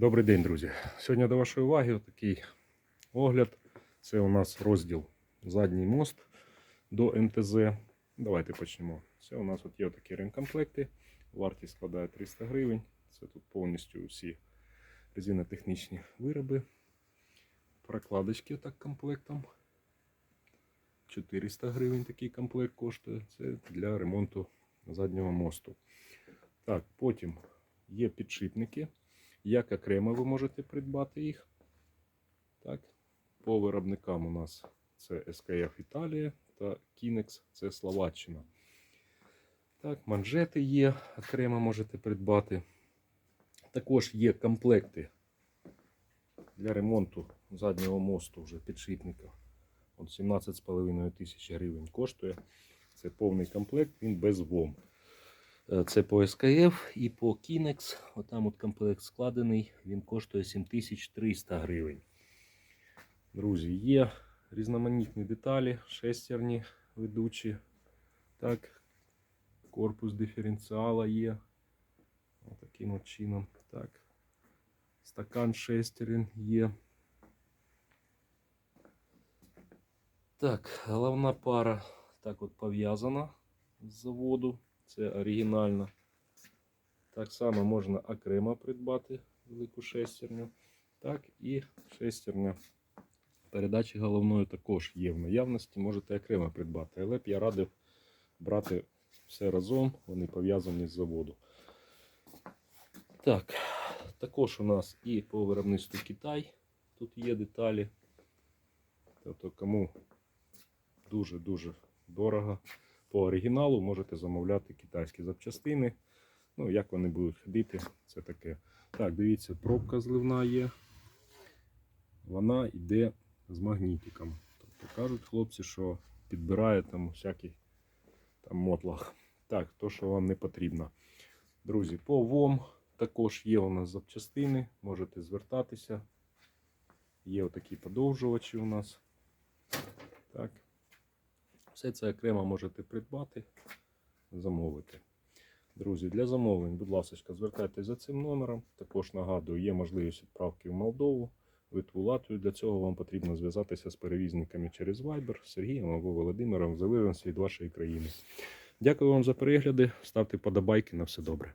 Добрий день, друзі. Сьогодні до вашої уваги такий огляд. Це у нас розділ задній мост до МТЗ. Давайте почнемо. Це у нас от є такі ремкомплекти. Вартість складає 300 гривень. Це тут повністю всі резинотехнічні вироби. Прокладочки так комплектом. 400 гривень такий комплект коштує. Це для ремонту заднього мосту. Так, потім є підшипники. Як окремо ви можете придбати їх. Так. По виробникам у нас це SKF Італія та Kinex це Словаччина. Так, манжети є, окремо можете придбати. Також є комплекти для ремонту заднього мосту вже підшипника. От 17,5 тисяч гривень коштує. Це повний комплект, він без ВОМ. Е, Це по СКФ і по Kinex. Отам от комплект складений, він коштує 7300 гривень. Друзі, є різноманітні деталі, шестерні ведучі. Так, корпус диференціала є. Таким от чином. Так. Стакан шестерень є. Так, головна пара так от пов'язана з заводу. Це оригінально. Так само можна окремо придбати велику шестерню. Так, і шестерня передачі головної також є в наявності. Можете окремо придбати. Але б я радив брати все разом, вони пов'язані з заводу. Так, також у нас і по виробництву Китай. Тут є деталі. Тобто, кому дуже-дуже дорого по оригіналу можете замовляти китайські запчастини. Ну, як вони будуть ходити, це таке. Так, дивіться, пробка зливна є. Вона йде з магнітиком. Тобто кажуть хлопці, що підбирає там всякий там мотлах. Так, то, що вам не потрібно. Друзі, по ВОМ також є у нас запчастини, можете звертатися. Є отакі подовжувачі у нас. Так. Все це окремо можете придбати, замовити. Друзі, для замовлень, будь ласка, звертайтеся за цим номером. Також нагадую, є можливість відправки в Молдову, Литву, Латвію. Для цього вам потрібно зв'язатися з перевізниками через Viber, Сергієм або Володимиром, в залежності від вашої країни. Дякую вам за перегляди. Ставте подобайки на все добре.